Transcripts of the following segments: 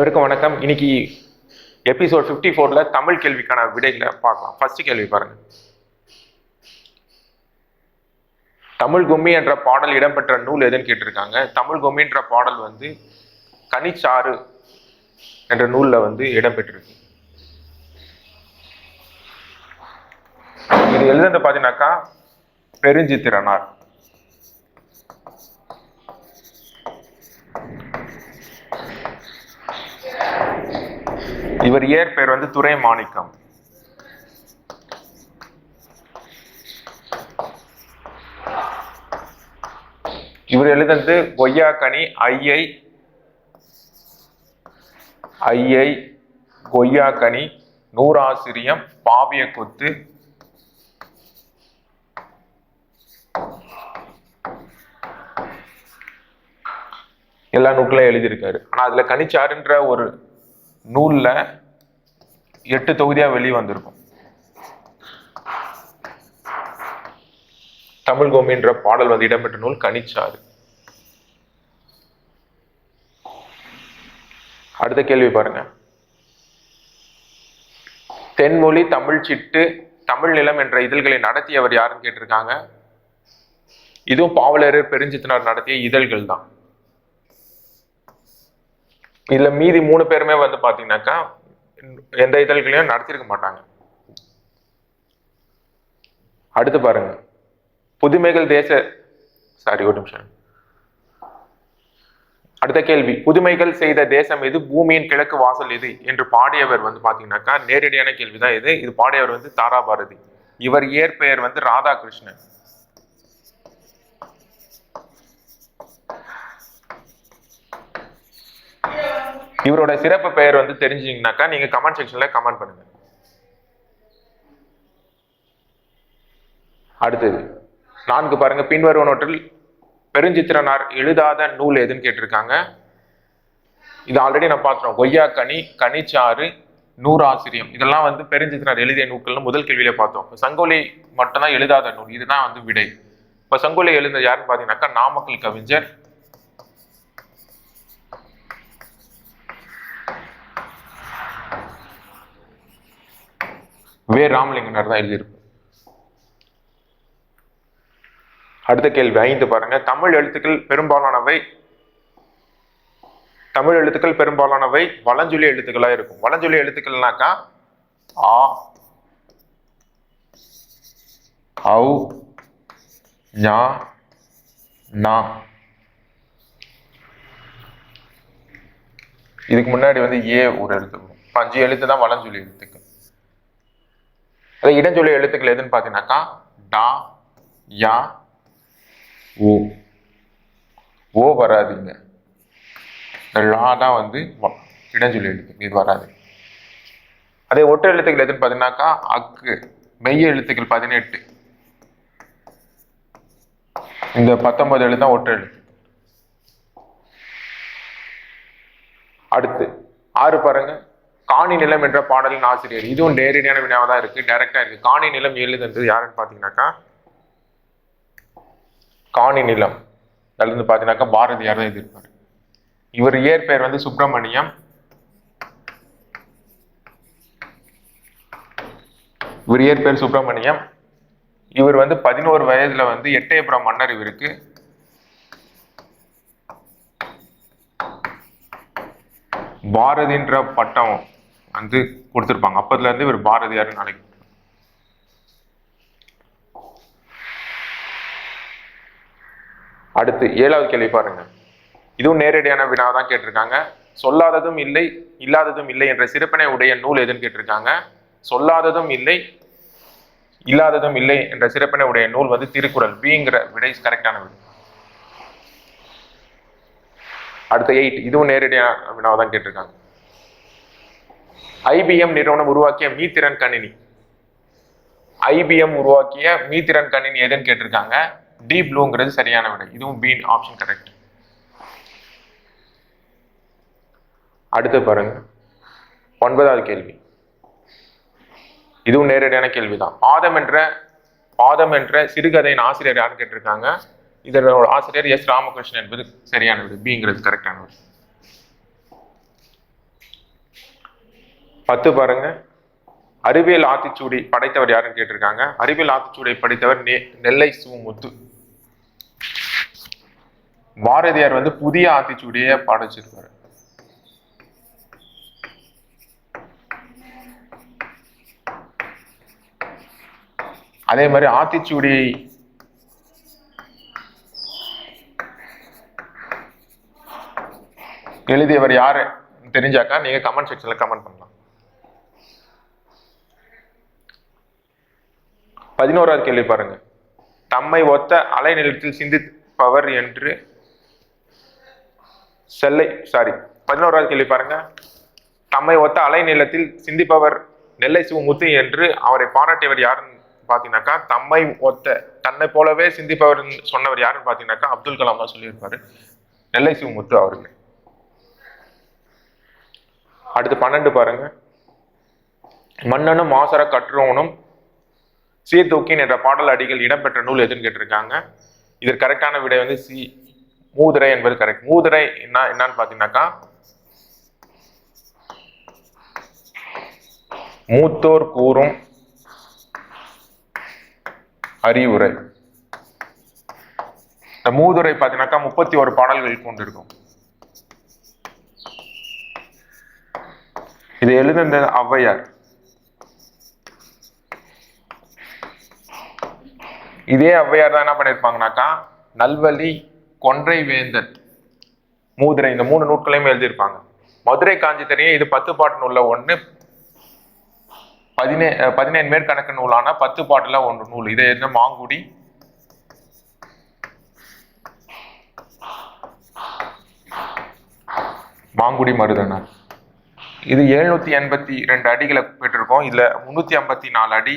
அனைவருக்கும் வணக்கம். இன்னைக்கு எபிசோட் ஃபிஃப்டி ஃபோர்ல தமிழ் கேள்விக்கான விடைகளை பார்க்கலாம். ஃபர்ஸ்ட் கேள்வி பாருங்க. தமிழ் கும்மி என்ற பாடல் இடம்பெற்ற நூல் எதுன்னு கேட்டிருக்காங்க. தமிழ் கும்மின்ற பாடல் வந்து கனிச்சாறு என்ற நூல்ல வந்து இடம்பெற்றிருக்கு. இது எழுதுறது பார்த்தீங்கன்னாக்கா பெருஞ்சித்திரனார். இவர் இயற்பெயர் வந்து துரை மாணிக்கம் இவர் எழுதுனது கொய்யாக்கனி ஐயை ஐயை கொய்யாக்கனி நூறாசிரியம் பாவிய கொத்து. எல்லா நூட்களையும் எழுதியிருக்காரு. ஆனால் அதுல கனிச்சாருன்ற ஒரு நூல்ல எட்டு தொகுதியா வெளியே வந்திருக்கும். தமிழ் கோமின்ற பாடல் வந்து இடம்பெற்ற நூல் கனிச்சாறு. அடுத்த கேள்வி பாருங்க. தென்மொழி தமிழ் சிட்டு தமிழ் நிலம் என்ற இதழ்களை நடத்தியவர் யாருன்னு கேட்டிருக்காங்க? இதுவும் பாவலரர் பெருஞ்சித்தனார் நடத்திய இதழ்கள் தான் இதுல மீதி மூணு பேருமே வந்து பாத்தீங்கன்னாக்கா எந்த இதழ்களையும் நடத்திருக்க மாட்டாங்க. அடுத்து பாருங்க. புதுமைகள் தேச சாரி ஒரு நிமிஷம். அடுத்த கேள்வி. புதுமைகள் செய்த தேசம் எது? பூமியின் கிழக்கு வாசல் எது? என்று பாடியவர் வந்து பாத்தீங்கன்னாக்கா நேரடியான கேள்விதான் இது. இது பாடியவர் வந்து தாரா பாரதி இவர் இயற்பெயர் வந்து ராதாகிருஷ்ணன். இவரோட சிறப்பு பெயர் வந்து தெரிஞ்சிங்கனாக்கா நீங்க கமெண்ட் செக்ஷன்ல கமெண்ட் பண்ணுங்க. அடுத்தது நான்கு பாருங்க பின்வருவனவற்றில் பெருஞ்சித்திரனார் எழுதாத நூல் எதுன்னு கேட்டிருக்காங்க. இது ஆல்ரெடி நான் பார்த்துருக்கோம் கொய்யா கனி கனிச்சாறு நூறாசிரியம். இதெல்லாம் வந்து பெருஞ்சித்திரனார் எழுதிய நூல்கள்னு முதல் கேள்வியில பார்த்தோம். இப்போ சங்கொலி மட்டும்தான் எழுதாத நூல். இதுதான் வந்து விடை. இப்போ சங்கோலி எழுந்த யாருன்னு பார்த்தீங்கன்னாக்கா நாமக்கல் கவிஞர் வே ராமலிங்கனார் தான் எழுதியிருப்பார். அடுத்த கேள்வி ஐந்து பாருங்க. தமிழ் எழுத்துக்கள் பெரும்பாலானவை தமிழ் எழுத்துக்கள் பெரும்பாலானவை வளஞ்சொலி எழுத்துக்களா இருக்கும். வளஞ்சொலி எழுத்துக்கள்னாக்கா ஆ ஔ ஞா நா. இதுக்கு முன்னாடி வந்து ஏ ஒரு எழுத்து அஞ்சு எழுத்து தான் வளஞ்சொலி எழுத்துக்கள். அது இடஞ்சொலி எழுத்துக்கள் எதுன்னு பார்த்தீங்கன்னாக்கா டா யா ஓ ஓ வராதுங்க. இந்த லா தான் வந்து இடஞ்சொல்லி எழுத்து இது வராது. அதே ஒற்றை எழுத்துக்கள் எதுன்னு பார்த்தீங்கன்னாக்கா அக்கு மெய்ய எழுத்துக்கள் பதினெட்டு. இந்த பத்தொன்பது எழுத்து தான் ஒற்றை எழுத்து. அடுத்து ஆறு பாருங்க. காணி நிலம் என்ற பாடலின் ஆசிரியர். இதுவும் நேரடியான வினாவாக தான் இருக்கு. டைரக்டா இருக்கு. காணி நிலம் எழுதுன்றது யாருன்னு பாத்தீங்கன்னாக்கா காணி நிலம். அதுல பார்த்தீங்கன்னாக்கா பாத்தீங்கன்னாக்கா பாரதியார் தான் எழுதியிருப்பாரு. இவர் இயற்பெயர் வந்து சுப்பிரமணியம். இவர் இயற்பெயர் சுப்பிரமணியம். இவர் வந்து பதினோரு வயதுல வந்து எட்டயபுரம் மன்னர் இவருக்கு. பாரதின்ற பட்டம் வந்து கொடுத்துருப்பாங்க. அப்போதுலேருந்து இவர் பாரதியார் நாளைக்கு அடுத்து ஏழாவது கேள்வி பாருங்க. இதுவும் நேரடியான வினா தான் கேட்டிருக்காங்க. சொல்லாததும் இல்லை இல்லாததும் இல்லை என்ற சிறப்பினை உடைய நூல் எதுன்னு கேட்டிருக்காங்க. சொல்லாததும் இல்லை இல்லாததும் இல்லை என்ற சிறப்பினை உடைய நூல் வந்து திருக்குறள் பிங்கிற விடை கரெக்டான விடை. அடுத்த எயிட் இதுவும் நேரடியான வினாவை தான் கேட்டிருக்காங்க. ஐபிஎம் நிறுவனம் உருவாக்கிய மீத்திறன் கணினி. ஐபிஎம் உருவாக்கிய மீத்திறன் கணினி எதுன்னு கேட்டிருக்காங்க? டி ப்ளூங்கிறது சரியான விடை. இதுவும் பீன் ஆப்ஷன் கரெக்ட் அடுத்து பாருங்க. ஒன்பதாவது கேள்வி. இதுவும் நேரடியான கேள்விதான். பாதம் என்ற பாதம் என்ற சிறுகதையின் ஆசிரியர் யாருன்னு கேட்டிருக்காங்க? இதனோட ஆசிரியர் எஸ் ராமகிருஷ்ணன் என்பது சரியான பிங்கிறது கரெக்டானது பத்து பாருங்க. அறிவியல் ஆத்திச்சூடி படைத்தவர் யாருன்னு கேட்டிருக்காங்க. அறிவியல் ஆத்திச்சூடை படைத்தவர் நெ- நெல்லை சு முத்து பாரதியார் வந்து புதிய ஆத்திச்சூடியை படைச்சிருப்பாரு. அதே மாதிரி ஆத்திச்சூடி எழுதியவர் யாரு? தெரிஞ்சாக்கா நீங்க கமெண்ட் செக்ஷன்ல கமெண்ட் பண்ணலாம். பதினோராவது கேள்வி பாருங்க. தம்மை ஒத்த அலைநிலத்தில் சிந்திப்பவர் என்று செல்லை சாரி பதினோராவது கேள்வி பாருங்க. தம்மை ஒத்த அலைநிலத்தில் சிந்திப்பவர் நெல்லை சிவமுத்து என்று அவரை பாராட்டியவர் யாருன்னு பார்த்தீங்கன்னாக்கா தம்மை ஒத்த தன்னை போலவே சிந்திப்பவர் சொன்னவர் யாருன்னு பார்த்தீங்கன்னாக்கா அப்துல் கலாம் தான் சொல்லியிருப்பாரு. நெல்லை சிவமுத்து அவர்கள் அடுத்து பன்னெண்டு பாருங்க. மன்னனும் மாசர கற்றோனும் சீர்தூக்கின் என்ற பாடல் அடிகள் இடம்பெற்ற நூல் எதுன்னு கேட்டிருக்காங்க. இதற்கு கரெக்டான விடை வந்து சி மூதுரை என்பது கரெக்ட் மூதுரை என்ன என்னன்னு பார்த்தீங்கன்னாக்கா மூத்தோர் கூறும் அறிவுரை. இந்த மூதுரை பார்த்தீங்கன்னாக்கா முப்பத்தி ஒரு பாடல்கள் கொண்டிருக்கும். இது எழுதுனது ஔவையார். இதே ஔவையார் தான் என்ன பண்ணியிருப்பாங்கனாக்கா நல்வழி கொன்றை வேந்தன் மூதுரை இந்த மூணு நூட்களையும் எழுதியிருப்பாங்க. மதுரை காஞ்சி தெரியும் இது பத்து பாட்டு நூல்ல ஒன்று பதினே பதினேழு மேற்கணக்கு நூலான பத்து பாட்டுல ஒன்று நூல். இதை என்ன மாங்குடி மாங்குடி மருதனார். இது எழுநூத்தி எண்பத்தி ரெண்டு அடிகளை பெற்றிருக்கோம். இதுல முன்னூத்தி ஐம்பத்தி நாலு அடி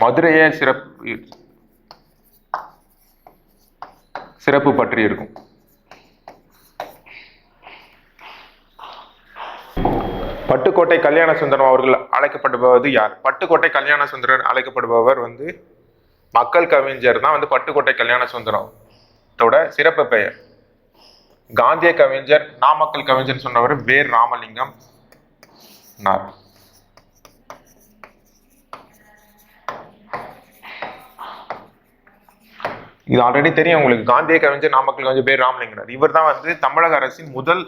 மதுரையே சிறப்பு சிறப்பு பற்றி இருக்கும். பட்டுக்கோட்டை கல்யாண சுந்தரம் அவர்கள் அழைக்கப்படுபவது யார்? பட்டுக்கோட்டை கல்யாண சுந்தரர் அழைக்கப்படுபவர் வந்து மக்கள் கவிஞர் தான் வந்து பட்டுக்கோட்டை கல்யாண சுந்தரத்தோட சிறப்பு பெயர். காந்திய கவிஞர் நாமக்கல் கவிஞர் சொன்னவர் வேர் ராமலிங்கம் நார். இது ஆல்ரெடி தெரியும். உங்களுக்கு காந்திய கவிஞர் நாமக்கல் கவிஞர் பேர் ராமலிங்கனார். இவர் தான் வந்து தமிழக அரசின் முதல்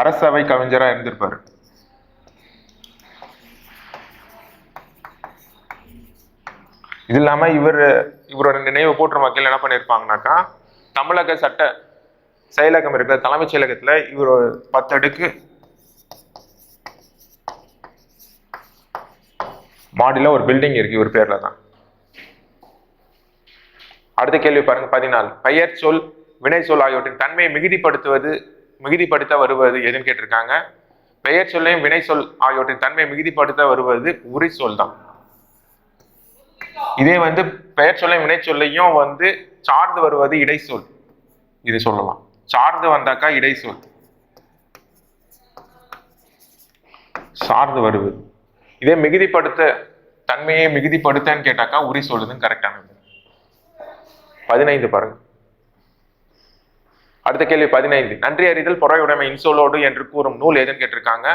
அரசவை கவிஞரா இருந்திருப்பாரு. இது இல்லாம இவர் இவரோட நினைவு போற்ற மக்கள் என்ன பண்ணியிருப்பாங்கனாக்கா தமிழக சட்ட செயலகம் இருக்கிற தலைமைச் செயலகத்துல இவர் பத்து அடுக்கு மாடியில் ஒரு பில்டிங் இருக்கு இவர் பேர்ல தான். அடுத்த கேள்வி பாருங்க பதினாலு. பெயர் சொல் வினை சொல் ஆகியவற்றின் தன்மையை மிகுதிப்படுத்துவது மிகுதிப்படுத்த வருவது எதுன்னு கேட்டிருக்காங்க. பெயர் சொல்லையும் வினை சொல் ஆகியவற்றின் தன்மையை மிகுதிப்படுத்த வருவது உரி சொல் தான். இதே வந்து பெயர் சொல்லையும் வினை சொல்லையும் வந்து சார்ந்து வருவது இடைச்சொல் இது சொல்லலாம். சார்ந்து வந்தாக்கா இடைச்சொல் சார்ந்து வருவது. இதே மிகுதிப்படுத்த தன்மையை மிகுதிப்படுத்தன்னு கேட்டாக்கா உரி சொல்லுதுன்னு கரெக்டானது பதினைந்து பாருங்க. அடுத்த கேள்வி பதினைந்து. நன்றி அறிதல் பொறையுடைமை இன்சோலோடு என்று கூறும் நூல் எதுன்னு கேட்டிருக்காங்க?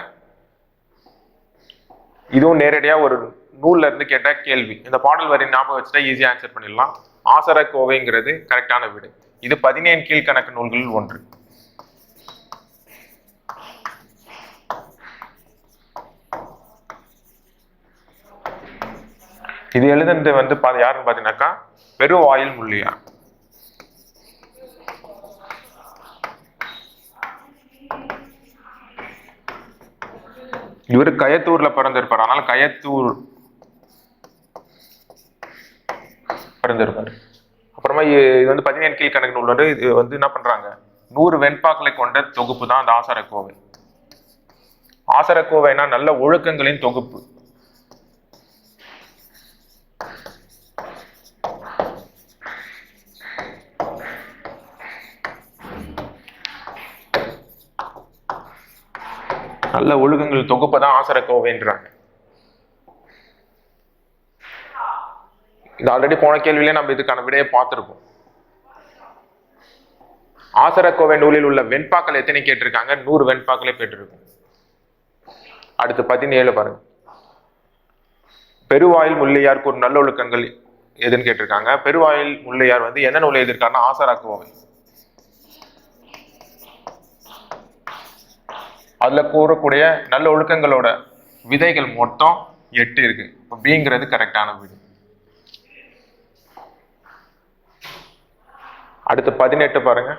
இதுவும் நேரடியா ஒரு நூல்ல இருந்து கேட்ட கேள்வி. இந்த பாடல் வரி ஞாபகம் வச்சுட்டா ஈஸியா ஆன்சர் பண்ணிடலாம். ஆசர கோவைங்கிறது கரெக்டான வீடு. இது பதினேழு கீழ்கணக்கு நூல்களில் ஒன்று. இது எழுதுனது வந்து பா- யாருன்னு பாத்தீங்கன்னாக்கா பெருவாயில் முள்ளியா? இவர் கயத்தூர்ல பிறந்திருப்பார். ஆனால் கயத்தூர் பிறந்திருப்பார். அப்புறமா இது வந்து பதினேழு கீழ்கணக்கு நூல் வந்து இது வந்து என்ன பண்றாங்க? நூறு வெண்பாக்களை கொண்ட தொகுப்பு தான் அந்த ஆசார கோவைன்னா நல்ல ஒழுக்கங்களின் தொகுப்பு. நல்ல ஒழுக்கங்கள் தொகுப்பை தான் ஆசர கோவைன்றாங்க இது ஆல்ரெடி போன கேள்வியிலே நம்ம இதுக்கான விடையை பார்த்துருக்கோம் ஆசரக்கோவை நூலில் உள்ள வெண்பாக்கள் எத்தனை கேட்டிருக்காங்க? நூறு வெண்பாக்களே பெற்றிருக்கும். அடுத்து பதினேழு பாருங்க. பெருவாயில் முல்லையாருக்கு ஒரு நல்லொழுக்கங்கள் எதுன்னு கேட்டிருக்காங்க. பெருவாயில் முல்லையார் வந்து என்ன நூலை எழுதியிருக்காருன்னா கோவை அதில் கூறக்கூடிய நல்ல ஒழுக்கங்களோட விதைகள் மொத்தம் எட்டு இருக்கு. இப்போ பிங்கிறது கரெக்டான வீடு. அடுத்து பதினெட்டு பாருங்க.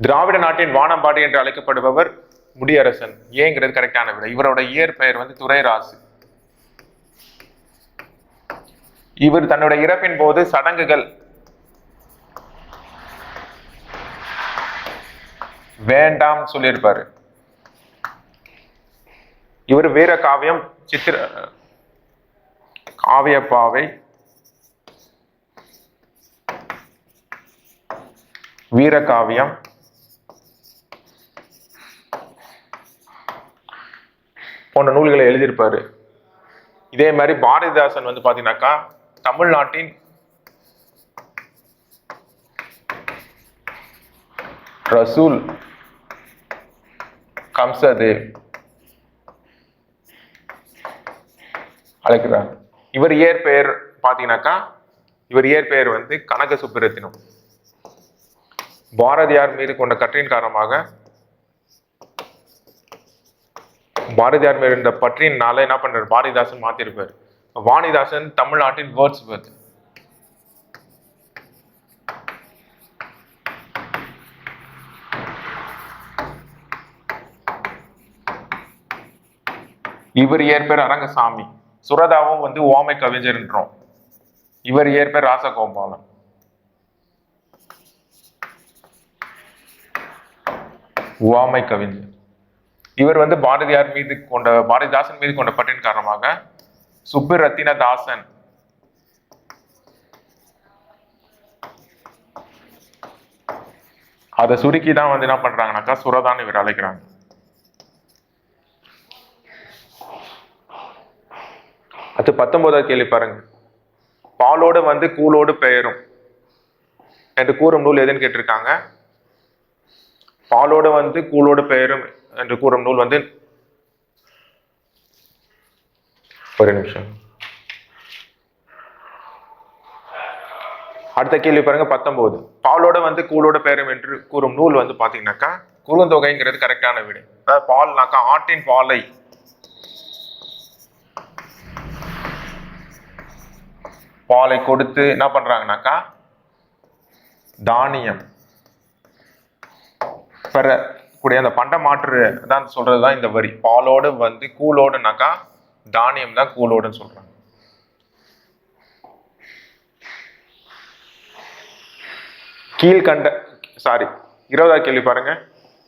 திராவிட நாட்டின் வானம்பாடி என்று அழைக்கப்படுபவர் முடியரசன். ஏங்கிறது கரெக்டான விடை. இவரோட இயற்பெயர் வந்து துரைராசு. இவர் தன்னுடைய இறப்பின் போது சடங்குகள் வேண்டாம் சொல்லியிருப்பாரு. இவர் வீர காவியம் சித்திர காவியப்பாவை வீரகாவியம் போன்ற நூல்களை எழுதியிருப்பாரு. இதே மாதிரி பாரதிதாசன் வந்து பாத்தீங்கன்னாக்கா தமிழ்நாட்டின் ரசூல் கம்சதேவ் அழைக்கிறார். இவர் இயற்பெயர் பார்த்தீங்கன்னாக்கா இவர் இயற்பெயர் வந்து கனக சுப்பிரத்தினம் பாரதியார் மீது கொண்ட கற்றின் காரணமாக பாரதியார் மீது இருந்த பற்றினால என்ன பண்றாரு? பாரதிதாசன் மாத்திருப்பார். வாணிதாசன் தமிழ்நாட்டின் வேர்ட்ஸ் வேர்த் இவர் இயற்பெயர் அரங்கசாமி. சுரதாவும் வந்து ஓமை கவிஞர்ன்றோம். இவர் இயற்பெயர் ராசகோபாலன். ஓமை கவிஞர். இவர் வந்து பாரதியார் மீது கொண்ட பாரதிதாசன் மீது கொண்ட பற்றின் காரணமாக சுப்புரத்தின தாசன் அதை சுருக்கி தான் வந்து என்ன பண்றாங்கனாக்கா சுரதான்னு இவர் அழைக்கிறாங்க. அது பத்தொன்பதாவது கேள்வி பாருங்க. பாலோடு வந்து கூலோடு பெயரும். என்று கூறும் நூல் எதுன்னு கேட்டிருக்காங்க? பாலோடு வந்து கூலோடு பெயரும் என்று கூறும் நூல் வந்து ஒரு நிமிஷம். அடுத்த கேள்வி பாருங்க பத்தொன்பது. பாலோட வந்து கூலோட பெயரும் என்று கூறும் நூல் வந்து பாத்தீங்கன்னாக்கா குறுந்தொகைங்கிறது கரெக்டான வீடு. அதாவது பால்னாக்கா ஆட்டின் பாலை பாலை கொடுத்து என்ன பண்றாங்கனாக்கா? தானியம். பெறக்கூடிய அந்த பண்ட மாற்று தான் சொல்றதுதான் இந்த வரி. பாலோடு வந்து கூலோடுனாக்கா தானியம் தான் கூலோடுன்னு சொல்றாங்க. கீழ்கண்ட சாரி இருபதாவது கேள்வி பாருங்க.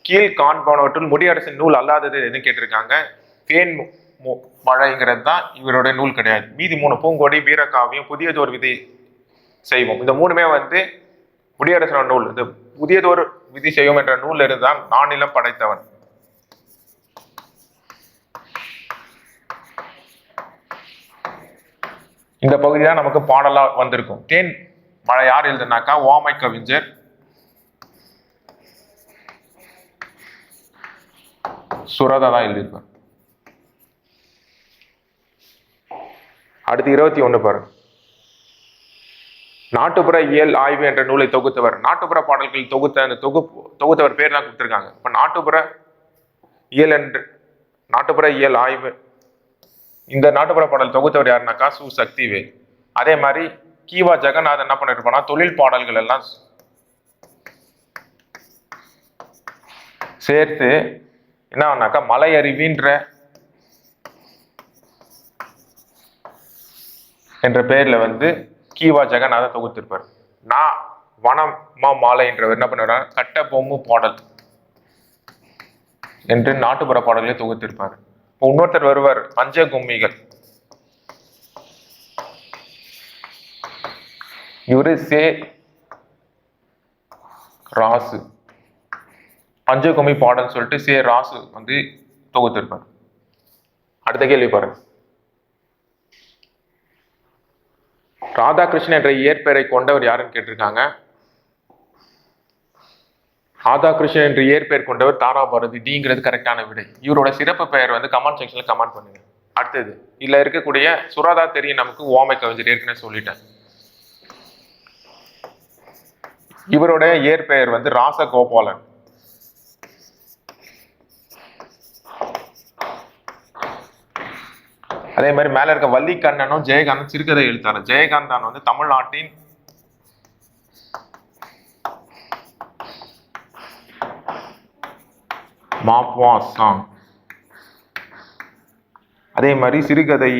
கீழ் காண்பானவற்றுள் முடியரசின் நூல் அல்லாதது எதுன்னு கேட்டிருக்காங்க. தேன் மழைங்கிறது தான் இவருடைய நூல் கிடையாது. மீதி மூணு பூங்கொடி வீரக்காவியம் புதியதோர் விதி செய்வோம். இந்த மூணுமே வந்து முடியரசனோட நூல். இந்த புதியதொரு விதி செய்வோம் என்ற நூல் இருந்தால் நானிலம் படைத்தவன். இந்த பகுதி தான் நமக்கு பாடலா வந்திருக்கும். தேன் மழை யார் எழுதுனாக்கா ஓமை கவிஞர். சுரதா தான் எழுதியிருப்பார். அடுத்து இருபத்தி ஒன்று பாருங்க நாட்டுப்புற இயல் ஆய்வு என்ற நூலை தொகுத்தவர் நாட்டுப்புற பாடல்கள் தொகுத்த அந்த தொகுப்பு தொகுத்தவர் பேர் தான் கொடுத்துருக்காங்க. இப்போ நாட்டுப்புற இயல் என்று நாட்டுப்புற இயல் ஆய்வு இந்த நாட்டுப்புற பாடல் தொகுத்தவர் யாருனாக்கா சு. சக்திவேல். அதே மாதிரி கீவா ஜெகநாதன் என்ன பண்ணிருப்பானா தொழில் பாடல்கள் எல்லாம் சேர்த்து என்ன ஆனாக்கா மலை என்ற பெயரில் வந்து கீவா ஜெகநாதன் தொகுத்திருப்பார். நான் வனம் மா மாலை என்றவர் என்ன பண்ணுவார்? கட்ட பொம்மு பாடல் என்று நாட்டுப்புற பாடல்களை தொகுத்திருப்பார். இப்போ இன்னொருத்தர் வருவார் பஞ்ச கும்மிகள். இவரு சே ராசு. பஞ்சகுமி பாடல் சொல்லிட்டு சே ராசு வந்து தொகுத்திருப்பார். அடுத்த கேள்வி பாருங்க. ராதாகிருஷ்ணன் என்ற இயற்பெயரை கொண்டவர் யாருன்னு கேட்டிருக்காங்க? ராதாகிருஷ்ணன் என்று இயற்பெயர் கொண்டவர் தாராபாரதி டிங்கிறது கரெக்டான விடை. இவரோட சிறப்பு பெயர் வந்து கமெண்ட் செக்ஷன்ல கமெண்ட் பண்ணுங்க. அடுத்தது இதுல இருக்கக்கூடிய சுராதா தெரியும் நமக்கு ஓமை கவிஞர் ஏற்கனவே சொல்லிட்டேன் இவரோட இயற்பெயர் வந்து ராசகோபாலன். அதே மாதிரி மேல இருக்க வள்ளிக்கண்ணனும் ஜெயகாந்தன் சிறுகதை எழுத்தாளர். ஜெயகாந்தன் வந்து தமிழ்நாட்டின் மாப்வா சாங் அதே மாதிரி சிறுகதை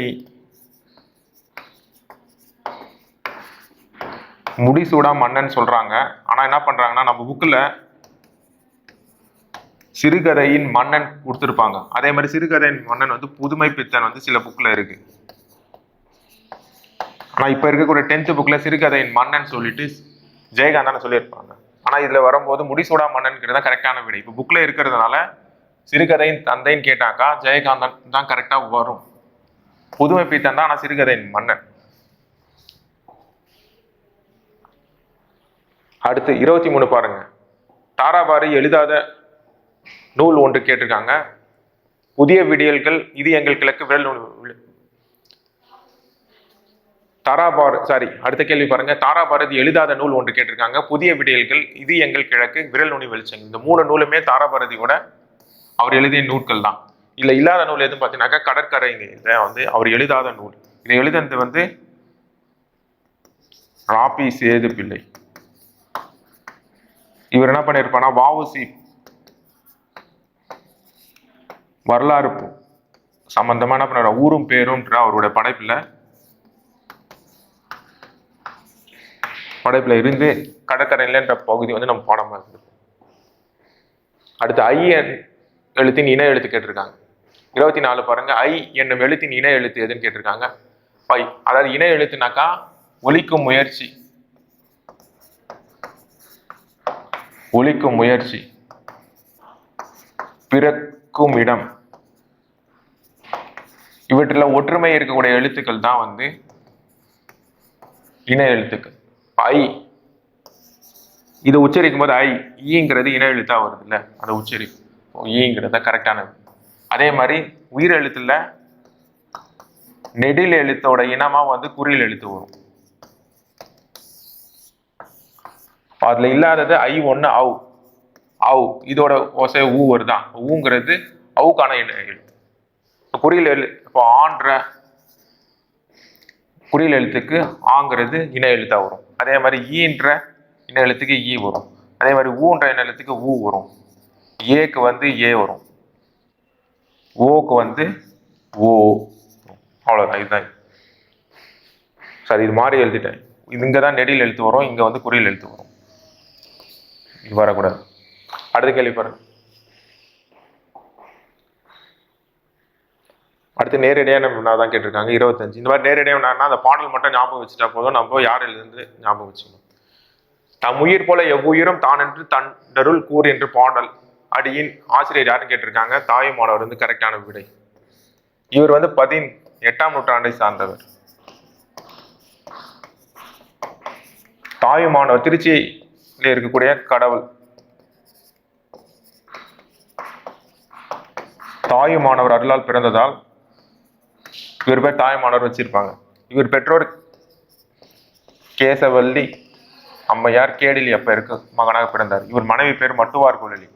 முடிசூடா மன்னன் சொல்றாங்க. ஆனா என்ன பண்றாங்கன்னா நம்ம புக்கில் சிறுகதையின் மன்னன் கொடுத்துருப்பாங்க. அதே மாதிரி சிறுகதையின் மன்னன் வந்து புதுமை பித்தன் வந்து சில புக்கில் இருக்கு. ஆனால் இப்போ இருக்கக்கூடிய டென்த் புக்கில் சிறுகதையின் மன்னன் சொல்லிட்டு ஜெயகாந்தன் சொல்லியிருப்பாங்க. ஆனால் இதில் வரும்போது முடிசூடா மன்னன்கிறது தான் கரெக்டான விடை. இப்போ புக்கில் இருக்கிறதுனால சிறுகதையின் தந்தைன்னு கேட்டாக்கா ஜெயகாந்தன் தான் கரெக்டாக வரும். புதுமை பித்தன் தான் ஆனால் சிறுகதையின் மன்னன். அடுத்து இருபத்தி மூணு பாருங்க. தாராபாரி எழுதாத நூல் ஒன்று கேட்டிருக்காங்க. புதிய விடியல்கள் இது எங்கள் கிழக்கு விரல் நுனி- தாராபார் சாரி அடுத்த கேள்வி பாருங்க. தாராபாரதி எழுதாத நூல் ஒன்று கேட்டிருக்காங்க. புதிய விடியல்கள் இது எங்கள் கிழக்கு விரல் நுனி வெளிச்சம் இந்த மூணு நூலுமே தாராபாரதியோட அவர் எழுதிய நூல்கள் தான். இல்லை இல்லாத நூல் எதுவும் பார்த்தீங்கன்னாக்கா கடற்கரைங்க. இதை வந்து அவர் எழுதாத நூல். இதை எழுதுனது வந்து ராபி சேது பிள்ளை இவர் என்ன பண்ணியிருப்பானா வாவுசி வரலாறு பு- சம்பந்தமா என்ன ஊரும் பேரும்ன்ற அவருடைய படைப்பில் படைப்பில் இருந்து கடற்கரையிலன்ற பகுதி வந்து நம்ம பாடமா இருந்தது அடுத்து ஐ என் எழுத்தின் இன எழுத்து கேட்டிருக்காங்க. இருபத்தி நாலு பாருங்க. ஐ என்னும் எழுத்தின் இன எழுத்து எதுன்னு கேட்டிருக்காங்க? பை அதாவது இன எழுத்துனாக்கா ஒழிக்கும் முயற்சி. ஒழிக்கும் முயற்சி. பிற இருக்கும் இடம். இவற்றில் ஒற்றுமை இருக்கக்கூடிய எழுத்துக்கள் தான் வந்து இன எழுத்துக்கள். ஐ. இது உச்சரிக்கும் போது ஐ ஈங்கிறது இன எழுத்தா வருது இல்ல அதை உச்சரிக்கும். ஈங்கிறது கரெக்டானது. அதே மாதிரி உயிர் எழுத்துல நெடில் எழுத்தோட இனமா வந்து குறியில் எழுத்து வரும். அதுல இல்லாதது ஐ ஒன்று அவு அவு இதோட ஓசை ஊ வருதான். ஊங்கிறது அவுக்கான எழுத்து குறியில் எழு இப்போ ஆன்ற குறியில் எழுத்துக்கு ஆங்கிறது இன எழுத்தாக வரும். அதே மாதிரி ஈன்ற இன எழுத்துக்கு ஈ வரும். அதே மாதிரி ஊன்ற இன எழுத்துக்கு ஊ வரும். ஏக்கு வந்து ஏ வரும். ஓக்கு வந்து ஓ. அவ்வளோதான் இதுதான். சரி இது மாதிரி எழுதிட்டேன். இது இங்கே தான் நெடியில் எழுத்து வரும் இங்கே வந்து குறியில் எழுத்து வரும். இது வரக்கூடாது. அடுத்த கேள்வி பாருங்க. அடுத்து நேரடியான வினா தான் கேட்டிருக்காங்க இருபத்தஞ்சு. இந்த மாதிரி நேரடியாக நான் அந்த பாடல் மட்டும் ஞாபகம் வச்சுட்டா போதும். நம்ம யார் எழுதுந்து ஞாபகம் வச்சுக்கணும்? தம் உயிர் போல எவ்வுயிரும் தான் என்று தண்டருள் கூறு என்று பாடல். அடியின் ஆசிரியர் யாருன்னு கேட்டிருக்காங்க? தாயுமானவர் வந்து கரெக்டான விடை. இவர் வந்து பதின் எட்டாம் நூற்றாண்டை சார்ந்தவர். தாயுமானவர் திருச்சியில் இருக்கக்கூடிய கடவுள். தாயுமானவர் அருளால் பிறந்ததால் இவர் பேர் தாயுமானவர் வச்சிருப்பாங்க. இவர் பெற்றோர் கேசவல்லி அம்மையார் கேடிலி அப்பருக்கு மகனாக பிறந்தார். இவர் மனைவி பேர் மட்டுவார் குழலி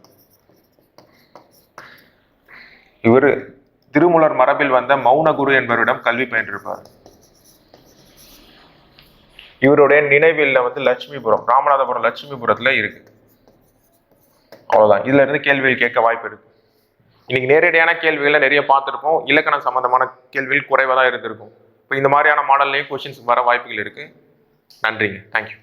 இவர் திருமுலர் மரபில் வந்த மௌனகுரு என்பவரிடம் கல்வி பயின்றிருப்பார். இவருடைய நினைவில் வந்து லட்சுமிபுரம் ராமநாதபுரம் லட்சுமிபுரத்துல இருக்கு. அவ்வளவுதான். இதுல இருந்து கேள்விகள் கேட்க வாய்ப்பு இருக்கு. இன்னைக்கு நேரடியான கேள்விகளை நிறைய பார்த்துருப்போம். இலக்கணம் சம்பந்தமான கேள்விகள் குறைவாக தான் இருந்திருக்கும். இப்போ இந்த மாதிரியான மாடல்லையும் கொஷின்ஸ் வர வாய்ப்புகள் இருக்குது நன்றிங்க. தேங்க்யூ